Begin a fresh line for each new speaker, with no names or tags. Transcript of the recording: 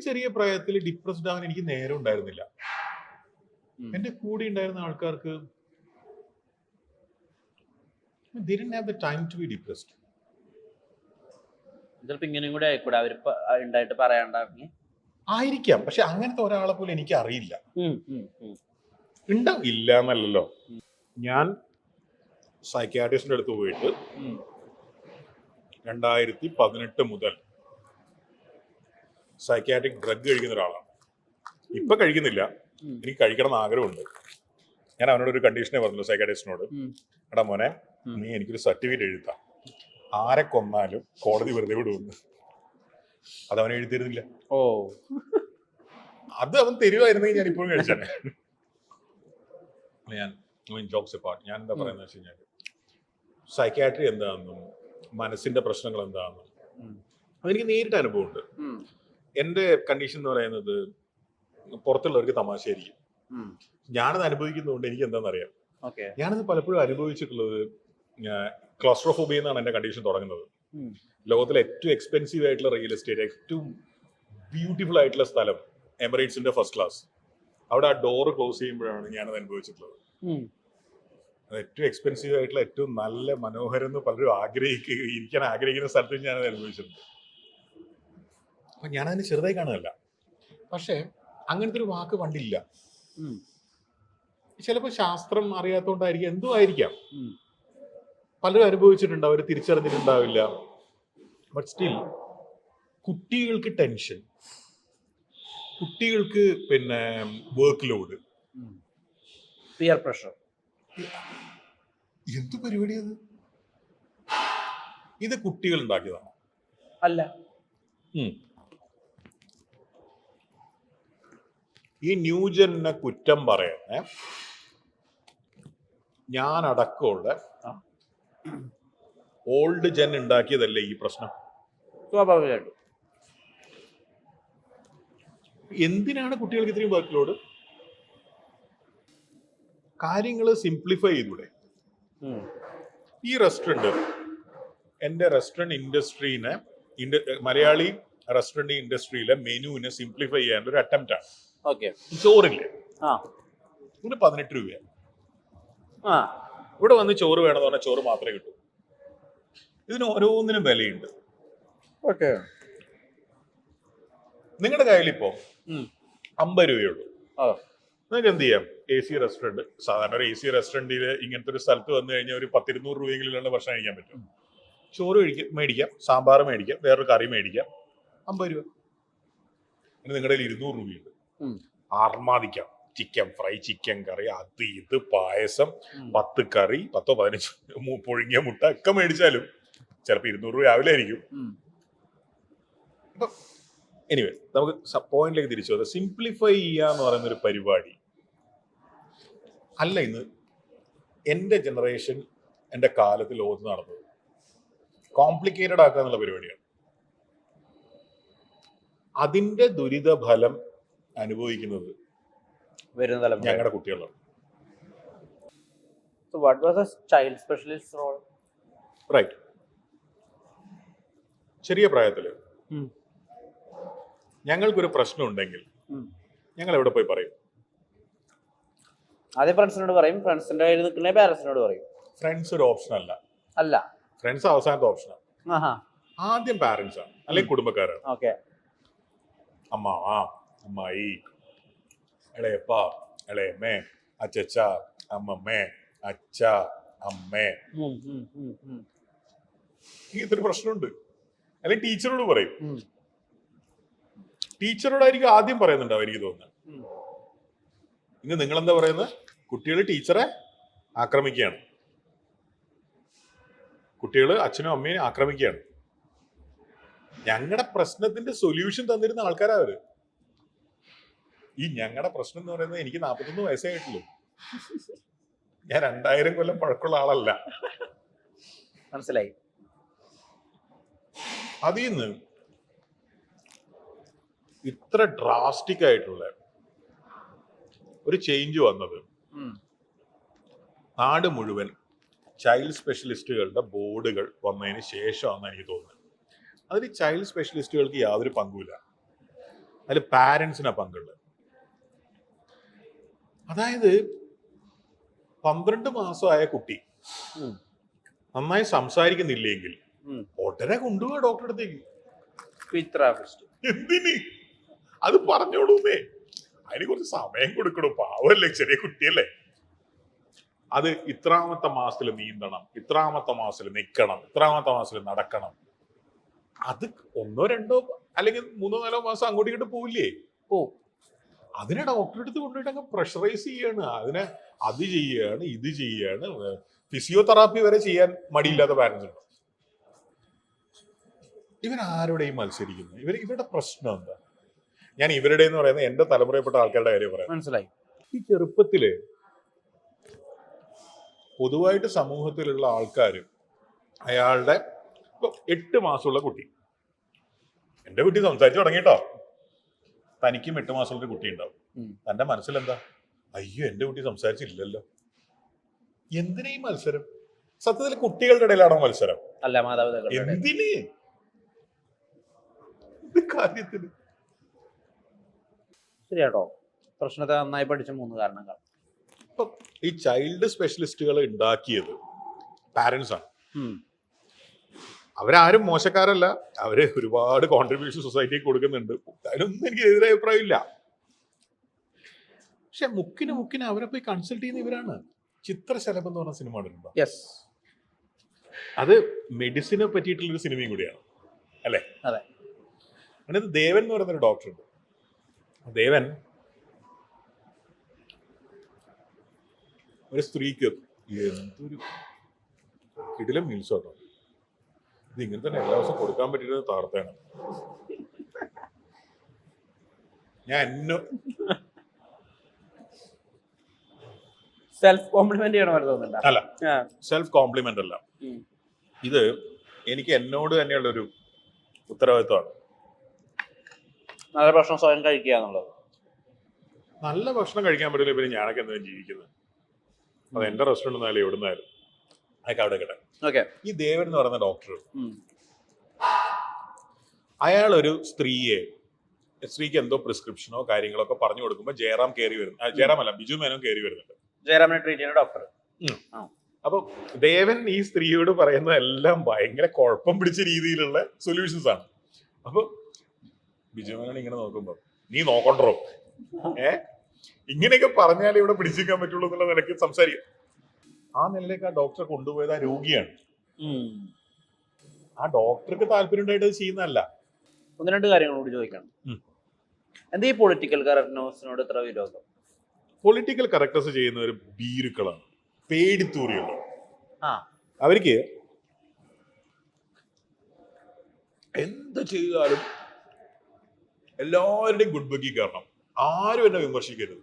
ചെറിയ പ്രായത്തിൽ ഡിപ്രസ്ഡ് ആവാൻ എനിക്ക് നേരം ഉണ്ടായിരുന്നില്ല. എന്റെ കൂടെ ഉണ്ടായിരുന്ന ആൾക്കാർക്ക് time to be depressed.
ചിലപ്പോ ഇങ്ങനെയും കൂടെ ആയിക്കൂടെ? അവർ ഉണ്ടായിട്ട്
ആയിരിക്കാം. പക്ഷെ അങ്ങനത്തെ ഒരാളെ പോലും എനിക്ക് അറിയില്ല. ഉണ്ടാവും ഇല്ല എന്നല്ലല്ലോ ഞാൻ സൈക്യാട്രിസ്റ്റിന്റെ അടുത്ത് പോയിട്ട് രണ്ടായിരത്തി പതിനെട്ട് മുതൽ സൈക്യാട്രിക് ഡ്രഗ് കഴിക്കുന്ന ഒരാളാണ്. ഇപ്പൊ കഴിക്കുന്നില്ല. എനിക്ക് കഴിക്കണം എന്ന് ആഗ്രഹമുണ്ട്. ഞാൻ അവനോട് ഒരു കണ്ടീഷനെ പറഞ്ഞു സൈക്കാട്രിസ്റ്റിനോട് എടാ മോനെ. നീ എനിക്കൊരു സർട്ടിഫിക്കറ്റ് എഴുതാ. ആരെ കൊന്നാലും കോടതി വെറുതെ വിടുമെന്ന് അത് അവൻ എഴുതിയിരുന്നില്ല
ഓ.
അത് അവൻ തരുമായിരുന്നെങ്കിൽ ഞാൻ ഇപ്പോഴും കഴിച്ചാണ് ഞാൻ ജോക്സ് പാർട്ട് ഞാൻ എന്താ പറയുന്നത് വെച്ച് കഴിഞ്ഞാൽ സൈക്കാട്രി എന്താണെന്നും മനസ്സിന്റെ പ്രശ്നങ്ങൾ എന്താണെന്നും. അതെനിക്ക് നേരിട്ട് അനുഭവമുണ്ട്. എന്റെ കണ്ടീഷൻ എന്ന് പറയുന്നത് പുറത്തുള്ളവർക്ക് തമാശയായിരിക്കും. ഞാനത് അനുഭവിക്കുന്നതുകൊണ്ട് എനിക്ക് എന്താണെന്നറിയാം ഞാനത് പലപ്പോഴും അനുഭവിച്ചിട്ടുള്ളത് ക്ലോസ്ട്രോഫോബിയ എന്നാണ് എന്റെ കണ്ടീഷൻ തുടങ്ങുന്നത്. ലോകത്തിലെ ഏറ്റവും എക്സ്പെൻസീവ് ആയിട്ടുള്ള റിയൽ എസ്റ്റേറ്റ് ഏറ്റവും ബ്യൂട്ടിഫുൾ ആയിട്ടുള്ള സ്ഥലം എമിറേറ്റ്സിന്റെ ഫസ്റ്റ് ക്ലാസ് അവിടെ ആ ഡോർ ക്ലോസ് ചെയ്യുമ്പോഴാണ് ഞാനത് അനുഭവിച്ചിട്ടുള്ളത്. ഏറ്റവും എക്സ്പെൻസീവ് ആയിട്ടുള്ള ഏറ്റവും നല്ല മനോഹരം എന്ന് പലരും ആഗ്രഹിക്കുക ഇരിക്കാൻ ആഗ്രഹിക്കുന്ന സ്ഥലത്ത് ഞാനത് അനുഭവിച്ചിട്ടുണ്ട്. അപ്പൊ ഞാനതിന് ചെറുതായി കാണുകയല്ല. പക്ഷേ അങ്ങനത്തെ ഒരു വാക്ക് പണ്ടില്ല. ചിലപ്പോൾ ശാസ്ത്രം അറിയാത്തോണ്ടായിരിക്കും എന്തോ ആയിരിക്കാം. പലരും അനുഭവിച്ചിട്ടുണ്ട് അവർ തിരിച്ചറിഞ്ഞിട്ടുണ്ടാവില്ല. ബട്ട് സ്റ്റിൽ കുട്ടികൾക്ക് ടെൻഷൻ കുട്ടികൾക്ക് പിന്നെ വർക്ക് ലോഡ്
പിയർ പ്രഷർ
എന്ത് പരിപാടി അത്? ഇത് കുട്ടികൾ ഉണ്ടാക്കിയതാണോ?
അല്ല.
ഈ ന്യൂജനെ കുറ്റം പറയാൻ ഞാൻ അടക്കമുള്ള ഓൾഡ് ജെൻ ഉണ്ടാക്കിയതല്ലേ ഈ പ്രശ്നം?
സ്വാഭാവികമായിട്ടും.
എന്തിനാണ് കുട്ടികൾക്ക് ഇത്രയും വർക്ക് ലോഡ് കാര്യങ്ങൾ സിംപ്ലിഫൈ ചെയ്തൂടെ. ഈ റെസ്റ്റോറന്റ് എന്റെ റെസ്റ്റോറന്റ് ഇൻഡസ്ട്രീനെ മലയാളി റെസ്റ്റോറന്റ് ഇൻഡസ്ട്രിയിലെ മെനുവിനെ സിംപ്ലിഫൈ ചെയ്യാനുള്ള ഒരു അറ്റംപ്റ്റ് ആണ്.
ഓക്കെ.
ചോറില്ലേ?
ആ.
ഇവിടെ പതിനെട്ട് രൂപയാണ്
ആ.
ഇവിടെ വന്ന് ചോറ് വേണമെന്ന് പറഞ്ഞാൽ ചോറ് മാത്രമേ കിട്ടൂ. ഇതിന് ഓരോന്നിനും വിലയുണ്ട്.
ഓക്കെ.
നിങ്ങളുടെ കയ്യിലിപ്പോ അമ്പത് രൂപയുള്ളൂ നിങ്ങൾക്ക് എന്ത് ചെയ്യാം എ സി റെസ്റ്റോറന്റ് സാധാരണ ഒരു എ സി റെസ്റ്റോറന്റിൽ ഇങ്ങനത്തെ ഒരു സ്ഥലത്ത് വന്നു കഴിഞ്ഞാൽ ഒരു പത്തിരുന്നൂറ് രൂപയെങ്കിലുള്ള ഭക്ഷണം കഴിക്കാൻ പറ്റും. ചോറ് കഴിക്കാം മേടിക്കാം. സാമ്പാർ മേടിക്കാം. വേറൊരു കറി മേടിക്കാം. അമ്പത് രൂപ. പിന്നെ നിങ്ങളുടെ കയ്യിൽ ഇരുന്നൂറ് രൂപയുണ്ട്. ആർമാദിക്കാം. ചിക്കൻ ഫ്രൈ ചിക്കൻ കറി അത് ഇത് പായസം പത്ത് കറി പത്തോ പതിനഞ്ചോ പുഴുങ്ങിയ മുട്ട ഒക്കെ മേടിച്ചാലും ചിലപ്പോൾ ഇരുന്നൂറ് രൂപ രാവിലെ ആയിരിക്കും. എനിവേ നമുക്ക് പോയിന്റിലേക്ക് തിരിച്ചു വന്നത് സിംപ്ലിഫൈ ചെയ്യുക എന്ന് പറയുന്ന ഒരു പരിപാടി. അല്ല ഇന്ന് എന്റെ ജനറേഷൻ എന്റെ കാലത്ത് ലോകത്ത് നടന്നത് കോംപ്ലിക്കേറ്റഡ് ആക്കുക എന്നുള്ള പരിപാടിയാണ്. അതിന്റെ ദുരിത ഫലം അനുഭവിക്കുന്നത്
വരുന്ന തലമുറ.
ഞങ്ങളുടെ കുട്ടികളാണ്.
So what was a child specialist role?
Right ചെറിയ പ്രായത്തിൽ
ഉം.
ഞങ്ങൾക്കൊരു പ്രശ്നം ഉണ്ടെങ്കിൽ. ഞങ്ങൾ എവിടെ പോയി പറയും?
ആദ്യം ഫ്രണ്ട്സിനോട് പറയും. ഫ്രണ്ട്സിന്റെ കയ്യിൽ നിൽക്കുന്ന പാരന്റ്സിനോട് പറയും.
ഫ്രണ്ട്സ് ഒരു ഓപ്ഷൻ അല്ല.
അല്ല.
ഫ്രണ്ട്സ് അവസാനത്തെ ഓപ്ഷനാണ്
ആഹാ.
ആദ്യം പാരന്റ്സ് ആണ്. അല്ലെങ്കിൽ കുടുംബക്കാരാണ്.
ഓക്കെ.
അമ്മാവ അമ്മായി. ഇളയപ്പ ഇളയമ്മേ അച്ചച്ച അമ്മമ്മേ അച്ഛ അമ്മേ. ഇങ്ങനത്തെ പ്രശ്നമുണ്ട്. അല്ലെങ്കിൽ ടീച്ചറോട് പറയും. ടീച്ചറോടായിരിക്കും ആദ്യം പറയുന്നുണ്ടാവും എനിക്ക് തോന്നുന്നത്. ഇന്ന് നിങ്ങൾ എന്താ പറയുന്നത്? കുട്ടികൾ ടീച്ചറെ ആക്രമിക്കുകയാണ്. കുട്ടികൾ അച്ഛനും അമ്മയും ആക്രമിക്കുകയാണ്. ഞങ്ങളുടെ പ്രശ്നത്തിന്റെ സൊല്യൂഷൻ തന്നിരുന്ന ആൾക്കാരാ അവർ. ഈ ഞങ്ങളുടെ പ്രശ്നം എന്ന് പറയുന്നത് എനിക്ക് നാൽപ്പത്തൊന്ന് വയസ്സേ ആയിട്ടുള്ളൂ ഞാൻ രണ്ടായിരം കൊല്ലം പഴക്കമുള്ള ആളല്ല.
മനസ്സിലായി.
അതിൽ നിന്ന് ഇത്ര ഡ്രാസ്റ്റിക് ആയിട്ടുള്ള ഒരു ചേഞ്ച് വന്നത്. നാട് മുഴുവൻ ചൈൽഡ് സ്പെഷ്യലിസ്റ്റുകളുടെ ബോർഡുകൾ വന്നതിന് ശേഷമാണെന്ന് എനിക്ക് തോന്നുന്നത്. അതിൽ ചൈൽഡ് സ്പെഷ്യലിസ്റ്റുകൾക്ക് യാതൊരു പങ്കുമില്ല. അതിൽ പാരൻസിനാണ് പങ്കുള്ളത്. അതായത് പന്ത്രണ്ട് മാസമായ കുട്ടി. നന്നായി സംസാരിക്കുന്നില്ലെങ്കിൽ. ഉടനെ കൊണ്ടുപോവാ ഡോക്ടറെ അടുത്തേക്ക്. എന്തിന്? അത് പറഞ്ഞോളൂന്നേ. അതിന് കുറച്ച് സമയം കൊടുക്കണു. പാവല്ലേ ചെറിയ കുട്ടിയല്ലേ? അത് ഇത്രാമത്തെ മാസത്തിൽ നീന്തണം ഇത്രാമത്തെ മാസത്തിൽ നിൽക്കണം ഇത്രാമത്തെ മാസത്തിൽ നടക്കണം. അത് ഒന്നോ രണ്ടോ അല്ലെങ്കിൽ മൂന്നോ നാലോ മാസം അങ്ങോട്ട് ഇങ്ങോട്ട് പോവില്ലേ?
പോവും.
അതിനെ ഡോക്ടറെ അടുത്ത് കൊണ്ടുപോയിട്ട് അങ്ങ് പ്രഷറൈസ് ചെയ്യാണ്. അതിനെ അത് ചെയ്യാണ് ഇത് ചെയ്യാണ്. ഫിസിയോതെറാപ്പി വരെ ചെയ്യാൻ മടിയില്ലാത്ത പാരന്റ്സ് ഉണ്ട്? ഇവരാരോടെയും മത്സരിക്കുന്നത് ഇവർ ഇവരുടെ പ്രശ്നം എന്താ? ഞാൻ ഇവരുടെ എന്ന് പറയുന്നത് എന്റെ തലമുറയിൽപ്പെട്ട ആൾക്കാരുടെ കാര്യം പറയാം.
മനസ്സിലായി.
ഈ ചെറുപ്പത്തിൽ പൊതുവായിട്ട് സമൂഹത്തിലുള്ള ആൾക്കാർ അയാളുടെ ഇപ്പൊ എട്ട് മാസമുള്ള കുട്ടി. എന്റെ കുട്ടി സംസാരിച്ചു തുടങ്ങിട്ടോ. തനിക്കും എട്ട് മാസമുള്ള ഒരു കുട്ടി ഉണ്ടാവും. തന്റെ മനസ്സിലെന്താ? അയ്യോ എന്റെ കുട്ടി സംസാരിച്ചില്ലല്ലോ. എന്തിനാ ഈ മത്സരം? സത്യത്തിൽ കുട്ടികളുടെ ഇടയിലാണോ മത്സരം?
അല്ല മാതാപിതാക്കൾ.
എന്തിന്? കാര്യത്തിന്?
ശരിയാട്ടോ. പ്രശ്നത്തെ നന്നായി പഠിച്ച മൂന്ന് കാരണങ്ങൾ.
ഈ ചൈൽഡ് സ്പെഷ്യലിസ്റ്റുകൾ ഉണ്ടാക്കിയത് പാരന്റ്സ് ആണ്. അവരാരും മോശക്കാരല്ല. അവർ ഒരുപാട് കോൺട്രിബ്യൂഷൻ സൊസൈറ്റിക്ക് കൊടുക്കുന്നുണ്ട്. അതിനൊന്നും എനിക്ക് എതിരെ അഭിപ്രായമില്ല. പക്ഷെ മുക്കിന് മുക്കിന് അവരെ പോയി കൺസൾട്ട് ചെയ്യുന്ന ഇവരാണ്. ചിത്രശലഭം എന്ന് പറഞ്ഞ സിനിമ കണ്ടിട്ടുണ്ടോ?
യെസ്
അത് മെഡിസിനെ പറ്റിയിട്ടുള്ള ഒരു സിനിമയും കൂടിയാണ്. അല്ലേ?
അതെ.
അതായത് ദേവൻ എന്ന് പറയുന്ന ഒരു ഡോക്ടർ ഉണ്ട്. ദേവൻ ഒരു സ്ത്രീക്ക് എന്തൊരു കിടിലം മീൽസ് കേട്ടോ ഇത് ഇങ്ങനെ തന്നെ എല്ലാ ദിവസവും കൊടുക്കാൻ പറ്റിയത് താർത്തേണ് ഞാൻ എന്നോ
സെൽഫ് കോംപ്ലിമെന്റ്
അല്ല സെൽഫ് കോംപ്ലിമെന്റ് അല്ല. ഇത് എനിക്ക് എന്നോട് തന്നെയുള്ള ഒരു ഉത്തരവാദിത്വമാണ്.
നല്ല ഭക്ഷണം സ്വയം കഴിക്കുക എന്നുള്ളത്.
നല്ല ഭക്ഷണം കഴിക്കാൻ പറ്റില്ല പിന്നെ ഞാനൊക്കെ എന്തെങ്കിലും ജീവിക്കുന്നത്? അത് എന്റെ റെസ്റ്റോറന്റ് എന്നാലും എവിടുന്നായാലും. അതൊക്കെ അവിടെ കിട്ടെ
ഓക്കെ.
ഈ ദേവൻ എന്ന് പറയുന്ന ഡോക്ടർ അയാൾ ഒരു സ്ത്രീയെ സ്ത്രീക്ക് എന്തോ പ്രിസ്ക്രിപ്ഷനോ കാര്യങ്ങളോ ഒക്കെ പറഞ്ഞു കൊടുക്കുമ്പോൾ ജയറാം കയറി വരുന്നു. ജയറാം അല്ല ബിജു മേനോൻ കയറി വരുന്നുണ്ട്.
ജയറാമിനെ ട്രീറ്റ് ചെയ്യുന്ന ഡോക്ടർ
അപ്പൊ ദേവൻ ഈ സ്ത്രീയോട് പറയുന്നതെല്ലാം ഭയങ്കര കുഴപ്പം പിടിച്ച രീതിയിലുള്ള സൊല്യൂഷൻസ് ആണ്. അപ്പൊ ബിജു മേനോൻ ഇങ്ങനെ നോക്കുമ്പോ നീ നോക്കണ്ടോ? ഏ? ഇങ്ങനെയൊക്കെ പറഞ്ഞാലേ ഇവിടെ പിടിച്ചിരിക്കാൻ പറ്റുള്ളൂ എന്നുള്ള നിലയ്ക്ക് സംസാരിക്കും. ആ നിലയിലേക്ക് ആ ഡോക്ടറെ കൊണ്ടുപോയത് ആ രോഗിയാണ്. ആ ഡോക്ടർക്ക് താല്പര്യം ഉണ്ടായിട്ട് ചെയ്യുന്നതല്ല.
ഒന്ന് രണ്ട് കാര്യങ്ങൾ കൂടി ചോദിക്കണം. എന്താ ഈ പൊളിറ്റിക്കൽ കറക്റ്റ്നെസ്സിനോട് ഇത്ര വിരോധം?
പൊളിറ്റിക്കൽ കറക്റ്റേഴ്സ് ചെയ്യുന്നവർ ബീരുക്കളാണ്
പേടിത്തൂറിയുള്ള
അവർക്ക് എന്ത് ചെയ്താലും എല്ലാവരുടെയും ഗുഡ് ബുക്കി കാരണം ആരും എന്നെ വിമർശിക്കരുത്.